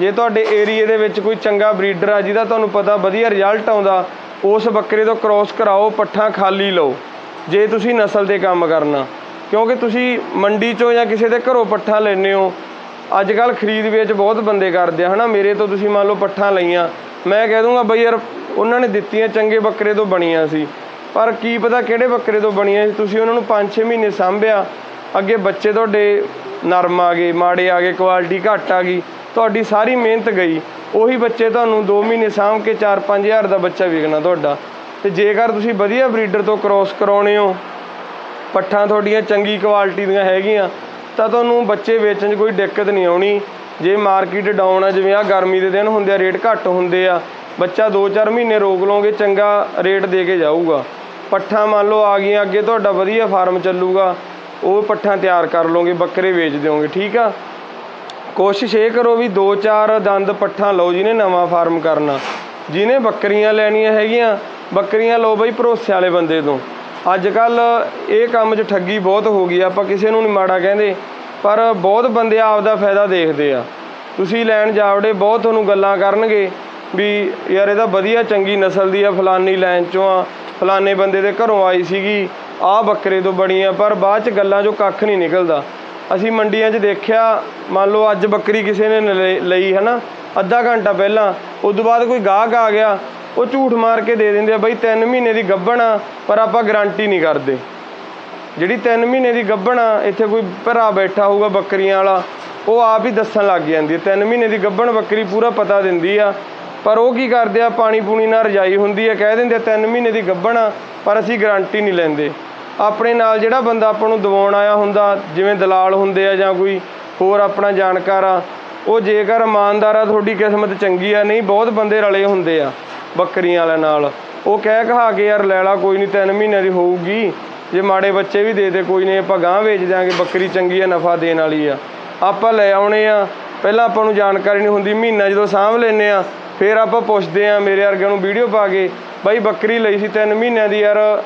ਜੇ ਤੁਹਾਡੇ ਏਰੀਏ ਦੇ ਵਿੱਚ ਕੋਈ ਚੰਗਾ ਬਰੀਡਰ ਆ, ਜਿਹਦਾ ਤੁਹਾਨੂੰ ਪਤਾ ਵਧੀਆ ਰਿਜ਼ਲਟ ਆਉਂਦਾ, ਉਸ ਬੱਕਰੇ ਤੋਂ ਕ੍ਰੋਸ ਕਰਾਓ, ਪੱਠਾ ਖਾਲੀ ਲਓ। ਜੇ ਤੁਸੀਂ ਨਸਲ ਤੇ ਕੰਮ ਕਰਨਾ, ਕਿਉਂਕਿ ਤੁਸੀਂ ਮੰਡੀ ਚੋਂ ਜਾਂ ਕਿਸੇ ਦੇ ਘਰੋਂ ਪੱਠਾ ਲੈਨੇ ਹੋ ਅੱਜ ਕੱਲ ਖਰੀਦ ਵੇਚ ਬਹੁਤ ਬੰਦੇ ਕਰਦੇ ਆ, ਹਨਾ? ਮੇਰੇ ਤੋਂ ਤੁਸੀਂ ਮੰਨ ਲਓ ਪੱਠਾ ਲਈਆਂ, ਮੈਂ ਕਹਿ ਦੂੰਗਾ ਬਈ ਯਾਰ, ਉਹਨਾਂ ਨੇ ਦਿੱਤੀਆਂ, ਚੰਗੇ ਬੱਕਰੇ ਤੋਂ ਬਣੀਆਂ ਸੀ। ਪਰ ਕੀ ਪਤਾ ਕਿਹੜੇ ਬੱਕਰੇ ਤੋਂ ਬਣੀਆਂ ਸੀ? ਤੁਸੀਂ ਉਹਨਾਂ ਨੂੰ 5-6 ਮਹੀਨੇ ਸਾਂਭਿਆ, ਅੱਗੇ ਬੱਚੇ ਤੁਹਾਡੇ ਨਰਮ ਆ ਗਏ, ਮਾੜੇ ਆ ਗਏ ਕੁਆਲਿਟੀ ਘੱਟ ਆ ਗਈ। ਤੁਹਾਡੀ ਸਾਰੀ ਮਿਹਨਤ ਗਈ, ਉਹੀ ਬੱਚੇ ਤੁਹਾਨੂੰ 2 ਮਹੀਨੇ ਸਾਂਭ ਕੇ 4-5000 ਹਜ਼ਾਰ ਦਾ ਬੱਚਾ ਵਿਕਣਾ ਤੁਹਾਡਾ। ਤੇ ਜੇਕਰ ਤੁਸੀਂ ਵਧੀਆ ਬਰੀਡਰ ਤੋਂ ਕ੍ਰੋਸ ਕਰਾਉਣੇ ਹੋ, ਪੱਠਾਂ ਤੁਹਾਡੀਆਂ ਚੰਗੀ ਕੁਆਲਿਟੀ ਦੀਆਂ ਹੈਗੀਆਂ, ਤਾਂ ਤੁਹਾਨੂੰ ਬੱਚੇ ਵੇਚਣ 'ਚ ਕੋਈ ਦਿੱਕਤ ਨਹੀਂ ਆਉਣੀ। ਜੇ ਮਾਰਕੀਟ ਡਾਊਨ ਆ, ਜਿਵੇਂ ਆ ਗਰਮੀ ਦੇ ਦਿਨ ਹੁੰਦੇ ਆ ਰੇਟ ਘੱਟ ਹੁੰਦੇ ਆ, ਬੱਚਾ 2-4 ਮਹੀਨੇ ਰੋਕ ਲਓਗੇ, ਚੰਗਾ ਰੇਟ ਦੇ ਕੇ ਜਾਊਗਾ। ਪੱਠਾਂ ਮੰਨ ਲਓ ਆ ਗਈਆਂ, ਅੱਗੇ ਤੁਹਾਡਾ ਵਧੀਆ ਫਾਰਮ ਚੱਲੂਗਾ, ਉਹ ਪੱਠਾਂ ਤਿਆਰ ਕਰ ਲਓਗੇ, ਬੱਕਰੇ ਵੇਚ ਦਿਓਗੇ, ਠੀਕ ਆ? ਕੋਸ਼ਿਸ਼ ਇਹ ਕਰੋ ਵੀ 2-4 ਦੰਦ ਪੱਠਾਂ ਲਓ ਜਿਹਨੇ ਨਵਾਂ ਫਾਰਮ ਕਰਨਾ। ਜਿਹਨੇ ਬੱਕਰੀਆਂ ਲੈਣੀਆਂ ਹੈਗੀਆਂ, ਬੱਕਰੀਆਂ ਲਓ ਬਈ ਭਰੋਸੇ ਵਾਲੇ ਬੰਦੇ ਤੋਂ। ਅੱਜ ਕੱਲ ਇਹ ਕੰਮ 'ਚ ਠੱਗੀ ਬਹੁਤ ਹੋ ਗਈ ਆਪਾਂ ਕਿਸੇ ਨੂੰ ਨਹੀਂ ਮਾੜਾ ਕਹਿੰਦੇ, ਪਰ ਬਹੁਤ ਬੰਦੇ ਆਪ ਦਾ ਫਾਇਦਾ ਦੇਖਦੇ ਆ। ਤੁਸੀਂ ਲੈਣ ਜਾਵੜੇ, ਬਹੁਤ ਤੁਹਾਨੂੰ ਗੱਲਾਂ ਕਰਨਗੇ ਵੀ ਯਾਰ ਇਹਦਾ ਵਧੀਆ ਚੰਗੀ ਨਸਲ ਦੀ ਆ, ਫਲਾਨੀ ਲੈਣ ਚੋਂ ਆ, ਫਲਾਨੇ ਬੰਦੇ ਦੇ ਘਰੋਂ ਆਈ ਸੀਗੀ, ਆਹ ਬੱਕਰੇ ਤੋਂ ਬਣੀ ਆ, ਪਰ ਬਾਅਦ ਚ ਗੱਲਾਂ 'ਚੋਂ ਕੱਖ ਨਹੀਂ ਨਿਕਲਦਾ। ਅਸੀਂ ਮੰਡੀਆਂ 'ਚ ਦੇਖਿਆ, ਮੰਨ ਲਓ ਅੱਜ ਬੱਕਰੀ ਕਿਸੇ ਨੇ ਲ- ਲਈ ਨਾ ਅੱਧਾ ਘੰਟਾ ਪਹਿਲਾਂ ਉਸ ਤੋਂ ਬਾਅਦ ਕੋਈ ਗਾਹਕ ਆ ਗਿਆ, ਉਹ ਝੂਠ ਮਾਰ ਕੇ ਦੇ ਦਿੰਦੇ ਆ, ਬਈ 3 ਮਹੀਨੇ ਦੀ ਗੱਭਣ ਆ, ਪਰ ਆਪਾਂ ਗਾਰੰਟੀ ਨਹੀਂ ਕਰਦੇ। ਜਿਹੜੀ 3 ਮਹੀਨੇ ਦੀ ਗੱਭਣ ਆ, ਇੱਥੇ ਕੋਈ ਭਰਾ ਬੈਠਾ ਹੋਊਗਾ ਬੱਕਰੀਆਂ ਵਾਲਾ, ਉਹ ਆਪ ਹੀ ਦੱਸਣ ਲੱਗ ਜਾਂਦੀ ਹੈ 3 ਮਹੀਨੇ ਦੀ ਗੱਭਣ ਬੱਕਰੀ ਪੂਰਾ ਪਤਾ ਦਿੰਦੀ ਆ, ਪਰ ਉਹ ਕੀ ਕਰਦੇ ਆ, ਪਾਣੀ ਪੂਣੀ ਨਾਲ ਰਜਾਈ ਹੁੰਦੀ ਹੈ, ਕਹਿ ਦਿੰਦੇ ਆ 3 ਮਹੀਨੇ ਦੀ ਗੱਭਣ ਆ, ਪਰ ਅਸੀਂ ਗਾਰੰਟੀ ਨਹੀਂ ਲੈਂਦੇ। ਆਪਣੇ ਨਾਲ ਜਿਹੜਾ ਬੰਦਾ ਆਪਾਂ ਨੂੰ ਦਵਾਉਣ ਆਇਆ ਹੁੰਦਾ, ਜਿਵੇਂ ਦਲਾਲ ਹੁੰਦੇ ਆ ਜਾਂ ਕੋਈ ਹੋਰ ਆਪਣਾ ਜਾਣਕਾਰ ਆ, ਉਹ ਜੇਕਰ ਇਮਾਨਦਾਰ ਆ, ਤੁਹਾਡੀ ਕਿਸਮਤ ਚੰਗੀ ਆ, ਨਹੀਂ, ਬਹੁਤ ਬੰਦੇ ਰਲੇ ਹੁੰਦੇ ਆ ਬੱਕਰੀਆਂ ਵਾਲਿਆਂ ਨਾਲ। ਉਹ ਕਹਿ ਕਹਾ ਕੇ, ਯਾਰ, ਲੈ ਲਾ, ਕੋਈ ਨਹੀਂ 3 ਮਹੀਨਿਆਂ ਦੀ ਹੋਊਗੀ। ਜੇ ਮਾੜੇ ਬੱਚੇ ਵੀ ਦੇ ਦੇ, ਕੋਈ ਨਹੀਂ ਆਪਾਂ ਗਾਂ ਵੇਚ ਦਿਆਂਗੇ, ਬੱਕਰੀ ਚੰਗੀ ਆ, ਨਫਾ ਦੇਣ ਵਾਲੀ ਆ। ਆਪਾਂ ਲੈ ਆਉਣੇ ਆ। ਪਹਿਲਾਂ ਆਪਾਂ ਨੂੰ ਜਾਣਕਾਰੀ ਨਹੀਂ ਹੁੰਦੀ, ਮਹੀਨਾ ਜਦੋਂ ਸਾਂਭ ਲੈਨੇ ਆ, ਫਿਰ ਆਪਾਂ ਪੁੱਛਦੇ ਆ, ਮੇਰੇ ਵਰਗਿਆਂ ਨੂੰ ਵੀਡੀਓ ਪਾ ਕੇ, ਬਾਈ, ਬੱਕਰੀ ਲਈ ਸੀ 3 ਮਹੀਨਿਆਂ ਦੀ, ਯਾਰ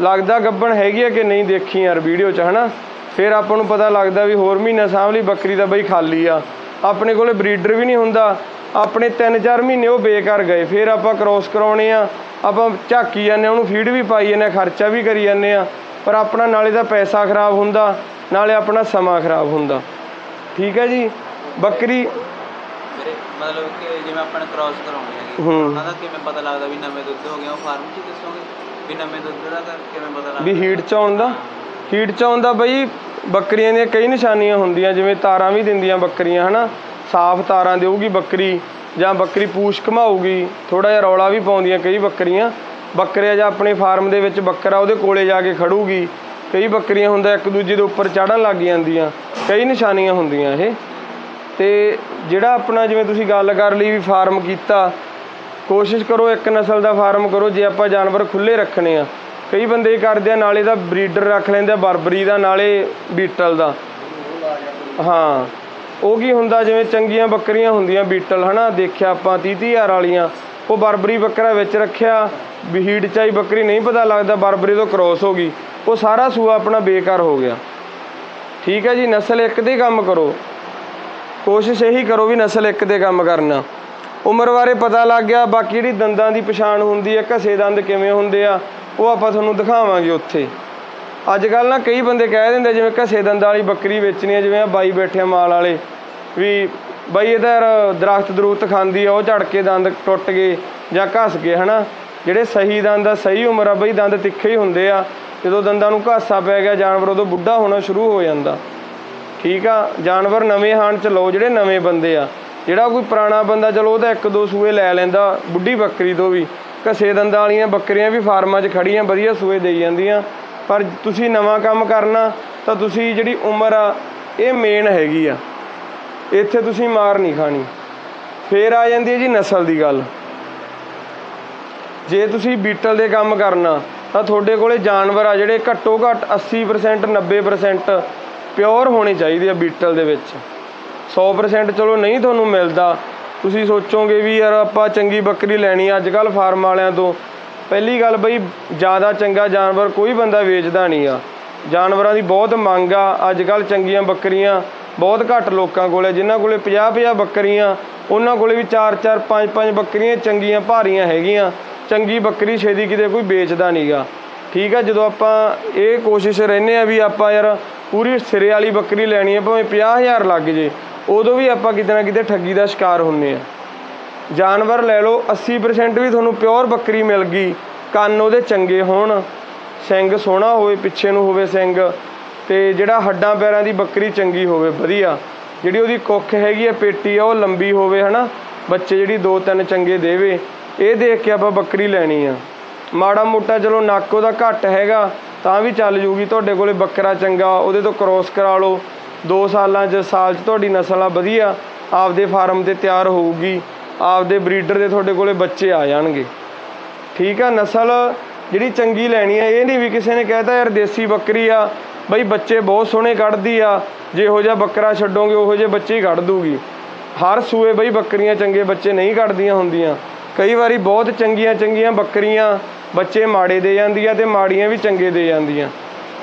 ਲੱਗਦਾ ਗੱਬਣ ਹੈਗੀ ਆ ਕਿ ਨਹੀਂ ਦੇਖੀ ਯਾਰ ਵੀਡੀਓ 'ਚ ਹਨਾ? ਫਿਰ ਆਪਾਂ ਨੂੰ ਪਤਾ ਲੱਗਦਾ ਵੀ ਹੋਰ ਮਹੀਨਾ ਸਾਂਭ ਲਈ ਬੱਕਰੀ ਦਾ ਬਈ ਖਾਲੀ ਆ। ਆਪਣੇ ਕੋਲੇ ਬਰੀਡਰ ਵੀ ਨਹੀਂ ਹੁੰਦਾ। ਆਪਣੇ 3-4 ਮਹੀਨੇ ਉਹ ਬੇਕਾਰ ਗਏ। ਫਿਰ ਆਪਾਂ ਕ੍ਰੋਸ ਕਰਾਉਣੇ ਆ। ਆਪਾਂ ਝਾਕੀ ਜਾਂਦੇ ਉਹਨੂੰ ਫੀਡ ਵੀ ਪਾਈ ਜਾਂਦੇ ਖਰਚਾ ਵੀ ਕਰੀ ਜਾਂਦੇ ਆ। ਪਰ ਆਪਣਾ ਨਾਲੇ ਦਾ ਪੈਸਾ ਖਰਾਬ ਹੁੰਦਾ ਨਾਲੇ ਆਪਣਾ ਸਮਾਂ ਖਰਾਬ ਹੁੰਦਾ। ਠੀਕ ਹੈ ਜੀ? ਬੱਕਰੀ ਮਤਲਬ ਕਿ ਜਿਵੇਂ ਆਪਾਂ ਨੇ ਕ੍ਰਾਸ ਕਰਾਉਣੀ ਹੂੰ। ਉਹਨਾਂ ਦਾ ਕਿਵੇਂ ਪਤਾ ਲੱਗਦਾ ਵੀ ਨਵੇਂ ਦੁੱਧ ਹੋ ਗਿਆ ਉਹ ਫਾਰਮ 'ਚ ਦੱਸੋਗੇ? ਵੀ ਨਵੇਂ ਦੁੱਧ ਦਾ ਕਰ ਕਿਵੇਂ ਪਤਾ ਲੱਗਦਾ? ਵੀ ਹੀਟ ਚ ਆਉਣ ਦਾ ਹੀਟ ਚ ਆਉਣ ਦਾ ਬਈ ਬੱਕਰੀਆਂ ਦੀਆਂ ਕਈ ਨਿਸ਼ਾਨੀਆਂ ਹੁੰਦੀਆਂ, ਜਿਵੇਂ ਤਾਰਾਂ ਵੀ ਦਿੰਦੀਆਂ ਬੱਕਰੀਆਂ, ਹਨਾ? ਸਾਫ਼ ਤਾਰਾਂ ਦੇਊਗੀ ਬੱਕਰੀ, ਜਾਂ ਬੱਕਰੀ ਪੂਛ ਘਮਾਊਗੀ ਥੋੜਾ ਜਿਹਾ ਰੌਲਾ ਵੀ ਪਾਉਂਦੀਆਂ ਕਈ ਬੱਕਰੀਆਂ। ਬੱਕਰੇ ਜਾਂ ਆਪਣੇ ਫਾਰਮ ਦੇ ਵਿੱਚ ਬੱਕਰਾ ਉਹਦੇ ਕੋਲੇ ਜਾ ਕੇ ਖੜੂਗੀ। ਕਈ ਬੱਕਰੀਆਂ ਹੁੰਦਾ ਇੱਕ ਦੂਜੇ ਦੇ ਉੱਪਰ ਚੜਨ ਲੱਗ ਜਾਂਦੀਆਂ। ਕਈ ਨਿਸ਼ਾਨੀਆਂ ਹੁੰਦੀਆਂ ਇਹ। ਤੇ ਜਿਹੜਾ ਆਪਣਾ ਜਿਵੇਂ ਤੁਸੀਂ ਗੱਲ ਕਰ ਲਈ ਵੀ ਫਾਰਮ ਕੀਤਾ ਕੋਸ਼ਿਸ਼ ਕਰੋ ਇੱਕ ਨਸਲ ਦਾ ਫਾਰਮ ਕਰੋ, ਜੇ ਆਪਾਂ ਜਾਨਵਰ ਖੁੱਲੇ ਰੱਖਣੇ ਆ। ਕਈ ਬੰਦੇ ਕਰਦੇ ਆ, ਨਾਲੇ ਦਾ ਬਰੀਡਰ ਰੱਖ ਲੈਂਦੇ ਆ, ਬਰਬਰੀ ਦਾ, ਨਾਲੇ ਬੀਟਲ ਦਾ। ਹਾਂ, ਉਹ ਕੀ ਹੁੰਦਾ, ਜਿਵੇਂ ਚੰਗੀਆਂ ਬੱਕਰੀਆਂ ਹੁੰਦੀਆਂ ਬੀਟਲ, ਹਨਾ? ਦੇਖਿਆ ਆਪਾਂ 30 ਹਜ਼ਾਰ ਵਾਲੀਆਂ। ਉਹ ਬਰਬਰੀ ਬੱਕਰਾ ਵਿੱਚ ਰੱਖਿਆ, ਵੀ ਚਾਈ ਬੱਕਰੀ, ਨਹੀਂ ਪਤਾ ਲੱਗਦਾ ਬਰਬਰੀ ਤੋਂ ਕ੍ਰੋਸ ਹੋ ਗਈ। ਉਹ ਸਾਰਾ ਸੂਆ ਆਪਣਾ ਬੇਕਾਰ ਹੋ ਗਿਆ। ਠੀਕ ਹੈ ਜੀ, ਨਸਲ ਇੱਕ ਦੇ ਕੰਮ ਕਰੋ। ਕੋਸ਼ਿਸ਼ ਇਹੀ ਕਰੋ ਵੀ ਨਸਲ ਇੱਕ ਦੇ ਕੰਮ ਕਰਨਾ। ਉਮਰ ਬਾਰੇ ਪਤਾ ਲੱਗ ਗਿਆ, ਬਾਕੀ ਜਿਹੜੀ ਦੰਦਾਂ ਦੀ ਪਛਾਣ ਹੁੰਦੀ ਹੈ, ਘਸੇ ਦੰਦ ਕਿਵੇਂ ਹੁੰਦੇ ਆ, ਉਹ ਆਪਾਂ ਤੁਹਾਨੂੰ ਦਿਖਾਵਾਂਗੇ ਉੱਥੇ। ਅੱਜ ਕੱਲ ਨਾ ਕਈ ਬੰਦੇ ਕਹਿ ਦਿੰਦੇ ਜਿਵੇਂ ਘਸੇ ਦੰਦਾਂ ਵਾਲੀ ਬੱਕਰੀ ਵੇਚਣੀ ਹੈ ਜਿਵੇਂ ਆ ਬਾਈ ਬੈਠੇ ਆ ਮਾਲ ਵਾਲੇ, ਵੀ ਬਾਈ ਇਹ ਤਾਂ ਦਰਖਤ ਦਰੂਤ ਖਾਂਦੀ ਆ, ਉਹ ਝੜ ਕੇ ਦੰਦ ਟੁੱਟ ਗਏ ਜਾਂ ਘਸ ਗਏ, ਹਨਾ? ਜਿਹੜੇ ਸਹੀ ਦੰਦ ਆ, ਸਹੀ ਉਮਰ ਆ, ਬਈ ਦੰਦ ਤਿੱਖੇ ਹੀ ਹੁੰਦੇ ਆ, ਜਦੋਂ ਦੰਦਾਂ ਨੂੰ ਘਾਸਾ ਪੈ ਗਿਆ, ਜਾਨਵਰ ਉਦੋਂ ਬੁੱਢਾ ਹੋਣਾ ਸ਼ੁਰੂ ਹੋ ਜਾਂਦਾ। ਠੀਕ ਆ, ਜਾਨਵਰ ਨਵੇਂ ਹਾਣ ਚ ਲਓ, ਜਿਹੜੇ ਨਵੇਂ ਬੰਦੇ ਆ। ਜਿਹੜਾ ਕੋਈ ਪੁਰਾਣਾ ਬੰਦਾ, ਚਲੋ ਉਹਦਾ ਇੱਕ ਦੋ ਸੂਏ ਲੈ ਲੈਂਦਾ, ਬੁੱਢੀ ਬੱਕਰੀ ਤੋਂ ਵੀ। ਘਸੇ ਦੰਦਾਂ ਵਾਲੀਆਂ ਬੱਕਰੀਆਂ ਵੀ ਫਾਰਮਾਂ 'ਚ ਖੜੀਆਂ ਵਧੀਆ ਸੂਏ ਦੇਈ ਜਾਂਦੀਆਂ। ਪਰ ਤੁਸੀਂ ਨਵਾਂ ਕੰਮ ਕਰਨਾ, ਤਾਂ ਤੁਸੀਂ ਜਿਹੜੀ ਉਮਰ ਆ, ਇਹ ਮੇਨ ਹੈਗੀ ਆ। ਇੱਥੇ ਤੁਸੀਂ ਮਾਰ ਨਹੀਂ ਖਾਣੀ। ਫੇਰ ਆ ਜਾਂਦੀ ਹੈ ਜੀ ਨਸਲ ਦੀ ਗੱਲ। ਜੇ ਤੁਸੀਂ ਬੀਟਲ ਦੇ ਕੰਮ ਕਰਨਾ, ਤਾਂ ਤੁਹਾਡੇ ਕੋਲੇ ਜਾਨਵਰ ਆ ਜਿਹੜੇ ਘੱਟੋ ਘੱਟ 80% 90% ਪਿਓਰ ਹੋਣੇ ਚਾਹੀਦੇ ਆ ਬੀਟਲ ਦੇ ਵਿੱਚ। 100% ਚਲੋ ਨਹੀਂ ਤੁਹਾਨੂੰ ਮਿਲਦਾ। ਤੁਸੀਂ ਸੋਚੋਗੇ ਵੀ ਯਾਰ ਆਪਾਂ ਚੰਗੀ ਬੱਕਰੀ ਲੈਣੀ ਆ ਅੱਜ ਕੱਲ ਫਾਰਮ ਵਾਲਿਆਂ ਤੋਂ। ਪਹਿਲੀ ਗੱਲ ਬਈ, ਜ਼ਿਆਦਾ ਚੰਗਾ ਜਾਨਵਰ ਕੋਈ ਬੰਦਾ ਵੇਚਦਾ ਨਹੀਂ ਆ। ਜਾਨਵਰਾਂ ਦੀ ਬਹੁਤ ਮੰਗ ਆ ਅੱਜ ਕੱਲ ਚੰਗੀਆਂ ਬੱਕਰੀਆਂ ਬਹੁਤ ਘੱਟ ਲੋਕਾਂ ਕੋਲੇ, ਜਿਨ੍ਹਾਂ ਕੋਲੇ 50 50 ਬੱਕਰੀਆਂ, ਉਹਨਾਂ ਕੋਲੇ ਵੀ 4-4 5-5 ਬੱਕਰੀਆਂ ਚੰਗੀਆਂ ਭਾਰੀਆਂ ਹੈਗੀਆਂ। ਚੰਗੀ ਬੱਕਰੀ ਛੇਦੀ ਕਿਤੇ ਕੋਈ ਵੇਚਦਾ ਨਹੀਂਗਾ ਠੀਕ ਆ, ਜਦੋਂ ਆਪਾਂ ਇਹ ਕੋਸ਼ਿਸ਼ ਰਹਿੰਦੇ ਆ ਵੀ ਆਪਾਂ ਯਾਰ ਪੂਰੀ ਸਿਰੇ ਵਾਲੀ ਬੱਕਰੀ ਲੈਣੀ ਹੈ ਭਾਵੇਂ 50000 ਲੱਗ ਜੇ ਉਦੋਂ ਵੀ ਆਪਾਂ ਕਿਤੇ ਨਾ ਕਿਤੇ ਠੱਗੀ ਦਾ ਸ਼ਿਕਾਰ ਹੁੰਨੇ ਆ। ਜਾਨਵਰ ਲੈ ਲਓ 80% ਵੀ ਤੁਹਾਨੂੰ ਪਿਓਰ ਬੱਕਰੀ ਮਿਲ ਗਈ। ਕੰਨ ਉਹਦੇ ਚੰਗੇ ਹੋਣ, ਸਿੰਗ ਸੋਹਣਾ ਹੋਵੇ, ਪਿੱਛੇ ਨੂੰ ਹੋਵੇ ਸਿੰਗ, ਤੇ ਜਿਹੜਾ ਹੱਡਾਂ ਪੈਰਾਂ ਦੀ ਬੱਕਰੀ ਚੰਗੀ ਹੋਵੇ, ਵਧੀਆ। ਜਿਹੜੀ ਉਹਦੀ ਕੁੱਖ ਹੈਗੀ ਆ, ਪੇਟੀ ਆ, ਉਹ ਲੰਬੀ ਹੋਵੇ, ਹਨਾ? ਬੱਚੇ ਜਿਹੜੀ ਦੋ ਤਿੰਨ ਚੰਗੇ ਦੇਵੇ, ਇਹ ਦੇਖ ਕੇ ਆਪਾਂ ਬੱਕਰੀ ਲੈਣੀ ਆ। ਮਾੜਾ ਮੋਟਾ ਚਲੋ ਨੱਕ ਉਹਦਾ ਘੱਟ ਹੈਗਾ, ਤਾਂ ਵੀ ਚੱਲ ਜੂਗੀ। ਤੁਹਾਡੇ ਕੋਲੇ ਬੱਕਰਾ ਚੰਗਾ, ਉਹਦੇ ਤੋਂ ਕ੍ਰੋਸ ਕਰਾ ਲਓ। 2 ਸਾਲਾਂ 'ਚ ਸਾਲ 'ਚ ਤੁਹਾਡੀ ਨਸਲ ਆ, ਵਧੀਆ। ਆਪਦੇ ਫਾਰਮ ਤੇ ਤਿਆਰ ਹੋਊਗੀ। ਆਪਦੇ ਬਰੀਡਰ ਦੇ ਤੁਹਾਡੇ ਕੋਲੇ ਬੱਚੇ ਆ ਜਾਣਗੇ। ਠੀਕ ਆ, ਨਸਲ ਜਿਹੜੀ ਚੰਗੀ ਲੈਣੀ ਆ, ਇਹ ਨਹੀਂ ਵੀ ਕਿਸੇ ਨੇ ਕਹਿਤਾ, ਯਾਰ ਦੇਸੀ ਬੱਕਰੀ ਆ। ਬਈ ਬੱਚੇ ਬਹੁਤ ਸੋਹਣੇ ਕੱਢਦੀ ਆ। ਜਿਹੋ ਜਿਹਾ ਬੱਕਰਾ ਛੱਡੋਗੇ, ਉਹੋ ਜਿਹੇ ਬੱਚੇ ਹੀ ਕੱਢ ਦੂਗੀ। ਹਰ ਸੂਏ ਬਈ ਬੱਕਰੀਆਂ ਚੰਗੇ ਬੱਚੇ ਨਹੀਂ ਕੱਢਦੀਆਂ ਹੁੰਦੀਆਂ। ਕਈ ਵਾਰੀ ਬਹੁਤ ਚੰਗੀਆਂ ਚੰਗੀਆਂ ਬੱਕਰੀਆਂ ਬੱਚੇ ਮਾੜੇ ਦੇ ਜਾਂਦੀਆਂ ਤੇ ਮਾੜੀਆਂ ਵੀ ਚੰਗੇ ਦੇ ਜਾਂਦੀਆਂ।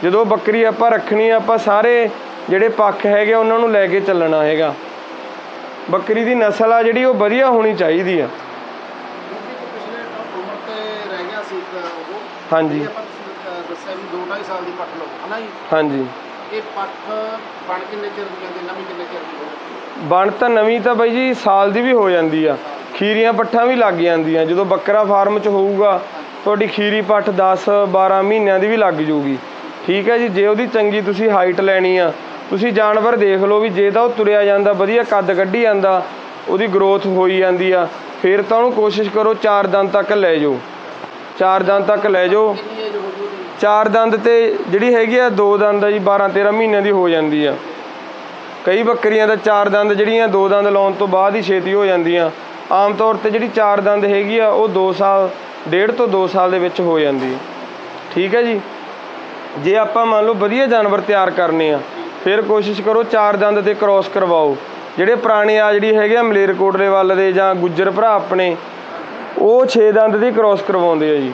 ਜਦੋਂ ਬੱਕਰੀ ਆਪਾਂ ਰੱਖਣੀ ਆਪਾਂ ਸਾਰੇ ਜਿਹੜੇ ਪੱਖ ਹੈਗੇ ਉਹਨਾਂ ਨੂੰ ਲੈ ਕੇ ਚੱਲਣਾ ਹੈਗਾ। ਬੱਕਰੀ ਦੀ ਨਸਲ ਆ ਜਿਹੜੀ ਉਹ ਵਧੀਆ ਹੋਣੀ ਚਾਹੀਦੀ ਆ। ਹਾਂਜੀ। ਜਿਹੜੀ ਆਪਾਂ ਤੁਸੀਂ, ਅਹ, ਦੱਸਿਆ ਵੀ 2.5 ਸਾਲ ਦੀ ਪੱਠ ਲਓ ਹਨਾ ਜੀ? ਹਾਂਜੀ। ਇਹ ਬਣ ਕਿੰਨੇ ਚਿਰ ਦੀ ਜਾਂਦੀ ਨਵੀਂ ਕਿੰਨੇ ਚਿਰ ਦੀ ਹੋਵੇ ਬਣ ਤਾਂ ਨਵੀਂ ਤਾਂ ਬਾਈ ਜੀ ਸਾਲ ਦੀ ਵੀ ਹੋ ਜਾਂਦੀ ਆ। ਖੀਰੀਆਂ ਪੱਠਾਂ ਵੀ ਲੱਗ ਜਾਂਦੀਆਂ ਜਦੋਂ ਬੱਕਰਾ ਫਾਰਮ 'ਚ ਹੋਊਗਾ ਤੁਹਾਡੀ ਖੀਰੀ ਪੱਠ 10 12 ਮਹੀਨਿਆਂ ਦੀ ਵੀ ਲੱਗ ਜੂਗੀ। ਠੀਕ ਹੈ ਜੀ ਜੇ ਉਹਦੀ ਚੰਗੀ ਤੁਸੀਂ ਹਾਈਟ ਲੈਣੀ ਆ ਤੁਸੀਂ ਜਾਨਵਰ ਦੇਖ ਲਓ ਵੀ ਜੇ ਤਾਂ ਉਹ ਤੁਰਿਆ ਜਾਂਦਾ, ਵਧੀਆ ਕੱਦ ਕੱਢੀ ਜਾਂਦਾ, ਉਹਦੀ ਗਰੋਥ ਹੋਈ ਜਾਂਦੀ ਆ, ਫਿਰ ਤਾਂ ਉਹਨੂੰ ਕੋਸ਼ਿਸ਼ ਕਰੋ ਚਾਰ ਦੰਦ ਤੱਕ ਲੈ ਜਾਓ। ਚਾਰ ਦੰਦ ਤੱਕ ਲੈ ਜਾਓ। ਚਾਰ ਦੰਦ ਤੇ ਜਿਹੜੀ ਹੈਗੀ ਆ, ਦੋ ਦੰਦ ਆ ਜੀ 12 13 ਮਹੀਨਿਆਂ ਦੀ ਹੋ ਜਾਂਦੀ ਆ। ਕਈ ਬੱਕਰੀਆਂ ਦਾ ਚਾਰ ਦੰਦ ਜਿਹੜੀਆਂ, ਦੋ ਦੰਦ ਲਾਉਣ ਤੋਂ ਬਾਅਦ ਹੀ ਛੇਤੀ ਹੋ ਜਾਂਦੀਆਂ। ਆਮ ਤੌਰ ਤੇ ਜਿਹੜੀ ਚਾਰ ਦੰਦ ਹੈਗੀ ਆ, ਉਹ 2 ਸਾਲ, ਡੇਢ ਤੋਂ 2 ਸਾਲ ਦੇ ਵਿੱਚ ਹੋ ਜਾਂਦੀ। ਹੈ ਠੀਕ ਹੈ ਜੀ? ਜੇ ਆਪਾਂ ਮੰਨ ਲਓ ਵਧੀਆ ਜਾਨਵਰ ਤਿਆਰ ਕਰਨੇ ਆ ਫਿਰ ਕੋਸ਼ਿਸ਼ ਕਰੋ ਚਾਰ ਦੰਦ ਤੇ ਕ੍ਰਾਸ ਕਰਵਾਓ। ਜਿਹੜੇ ਪੁਰਾਣੇ ਆ, ਜਿਹੜੀ ਹੈਗੇ ਆ ਮਲੇਰਕੋਟਲੇ ਵੱਲ ਦੇ ਜਾਂ ਗੁੱਜਰ ਭਰਾ ਆਪਣੇ, ਉਹ 6 ਦੰਦ ਦੀ ਕ੍ਰਾਸ ਕਰਵਾਉਂਦੇ ਆ ਜੀ।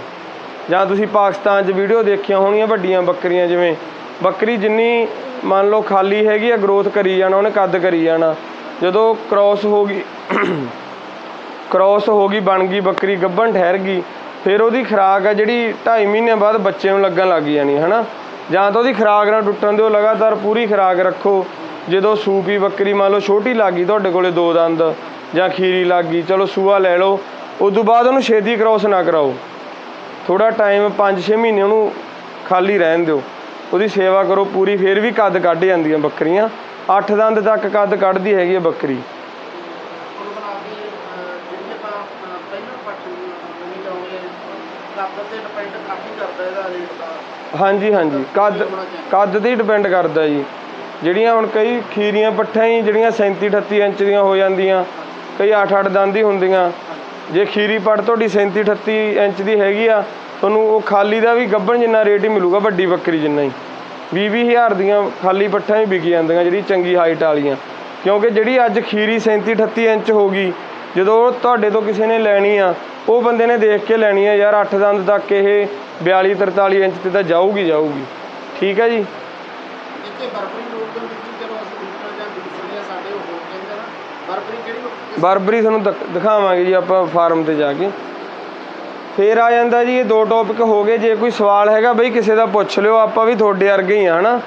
ਜਾਂ ਤੁਸੀਂ ਪਾਕਿਸਤਾਨ 'ਚ ਵੀਡੀਓ ਦੇਖੀਆਂ ਹੋਣੀਆਂ ਵੱਡੀਆਂ ਬੱਕਰੀਆਂ ਜਿਵੇਂ, ਬੱਕਰੀ ਜਿੰਨੀ ਮੰਨ ਲਓ ਖਾਲੀ ਹੈਗੀ ਆ ਗਰੋਥ ਕਰੀ ਜਾਣਾ, ਉਹਨੇ ਕੱਦ ਕਰੀ ਜਾਣਾ। ਜਦੋਂ ਕ੍ਰਾਸ ਹੋ ਗਈ ਕ੍ਰਾਸ ਹੋ ਗਈ, ਬਣ ਗਈ, ਬੱਕਰੀ ਗੱਭਣ ਠਹਿਰ ਗਈ, ਫਿਰ ਉਹਦੀ ਖੁਰਾਕ ਆ ਜਿਹੜੀ 2.5 ਮਹੀਨੇ ਬਾਅਦ ਬੱਚੇ ਨੂੰ ਲੱਗਣ ਲੱਗ ਜਾਣੀ, ਹਨਾ? ਜਾਂ ਤਾਂ ਉਹਦੀ ਖੁਰਾਕ ਨਾਲ ਟੁੱਟਣ ਦਿਓ, ਲਗਾਤਾਰ ਪੂਰੀ ਖੁਰਾਕ ਰੱਖੋ। ਜਦੋਂ ਸੂਪੀ ਬੱਕਰੀ ਮੰਨ ਲਓ ਛੋਟੀ ਲੱਗ ਗਈ, ਤੁਹਾਡੇ ਕੋਲੇ ਦੋ ਦੰਦ ਜਾਂ ਖੀਰੀ ਲੱਗ ਗਈ, ਚਲੋ ਸੂਆ ਲੈ ਲਓ। ਉਸ ਤੋਂ ਬਾਅਦ ਉਹਨੂੰ ਛੇਤੀ ਕ੍ਰਾਸ ਨਾ ਕਰਾਓ। ਥੋੜਾ ਟਾਈਮ 5-6 ਮਹੀਨੇ ਉਹਨੂੰ ਖਾਲੀ ਰਹਿਣ ਦਿਓ। ਉਹਦੀ ਸੇਵਾ ਕਰੋ ਪੂਰੀ, ਫਿਰ ਵੀ ਕੱਦ ਕੱਢ ਜਾਂਦੀਆਂ ਬੱਕਰੀਆਂ। 8 ਦੰਦ ਤੱਕ ਕੱਦ ਕੱਢਦੀ ਹੈਗੀ ਹੈ ਬੱਕਰੀ ਕੁੱਲ ਬਣਾ ਕੇ ਅਹ, ਜਿਹੜੀ ਆਪਾਂ ਅਹ, ਪਹਿਲਾਂ ਪੱਠ ਨਵੀਂ ਲਾਉਣੀ ਹੈ ਕੱਦ ਤੇ ਡਿਪੈਂਡ ਕਾਫੀ ਕਰਦਾ ਇਹਦਾ ਰੇਟ ਦਾ ਹਾਂਜੀ ਹਾਂਜੀ। ਕੱਦ ਕੱਦ ਤੇ ਡਿਪੈਂਡ ਕਰਦਾ ਜੀ। ਜਿਹੜੀਆਂ ਹੁਣ ਕਈ ਖੀਰੀਆਂ ਪੱਠਾਂ ਹੀ ਜਿਹੜੀਆਂ 37 38 ਇੰਚ ਦੀਆਂ ਹੋ ਜਾਂਦੀਆਂ ਕਈ 8-8 ਦੰਦ ਹੀ ਹੁੰਦੀਆਂ। ਜੇ ਖੀਰੀ ਪੱਟ ਤੁਹਾਡੀ 37 38 ਇੰਚ ਦੀ ਹੈਗੀ ਆ ਤੁਹਾਨੂੰ ਉਹ ਖਾਲੀ ਦਾ ਵੀ ਗੱਭਣ ਜਿੰਨਾ ਰੇਟ ਹੀ ਮਿਲੂਗਾ ਵੱਡੀ ਬੱਕਰੀ ਜਿੰਨਾ ਹੀ। 20 ਹਜ਼ਾਰ ਦੀਆਂ ਖਾਲੀ ਪੱਠਾਂ ਹੀ ਵਿਕ ਜਾਂਦੀਆਂ ਜਿਹੜੀ ਚੰਗੀ ਹਾਈਟ ਵਾਲੀਆਂ। ਕਿਉਂਕਿ ਜਿਹੜੀ ਅੱਜ ਖੀਰੀ 37 38 ਇੰਚ ਹੋ ਗਈ ਜਦੋਂ ਤੁਹਾਡੇ ਤੋਂ ਕਿਸੇ ਨੇ ਲੈਣੀ ਆ ਉਹ ਬੰਦੇ ਨੇ ਦੇਖ ਕੇ ਲੈਣੀ ਆ ਯਾਰ 8 ਦੰਦ ਤੱਕ ਇਹ 42 43 ਇੰਚ ਤੇ ਤਾਂ ਜਾਊਗੀ ਜਾਊਗੀ। ਠੀਕ ਹੈ ਜੀ? ਬਰਬਰੀ ਹੋ ਤੁਹਾਨੂੰ ਦਿਖ- ਦਿਖਾਵਾਂਗੇ ਜੀ ਆਪਾਂ ਫਾਰਮ ਤੇ ਜਾ ਕੇ। ਫੇਰ ਆ ਜਾਂਦਾ ਜੀ ਇਹ ਦੋ ਟੌਪਿਕ ਹੋ ਗਏ। ਜੇ ਕੋਈ ਸਵਾਲ ਹੈਗਾ ਬਈ ਕਿਸੇ ਦਾ ਪੁੱਛ ਲਿਓ ਆਪਾਂ ਵੀ ਤੁਹਾਡੇ ਵਰਗੇ ਹੀ ਆ ਹਨਾ?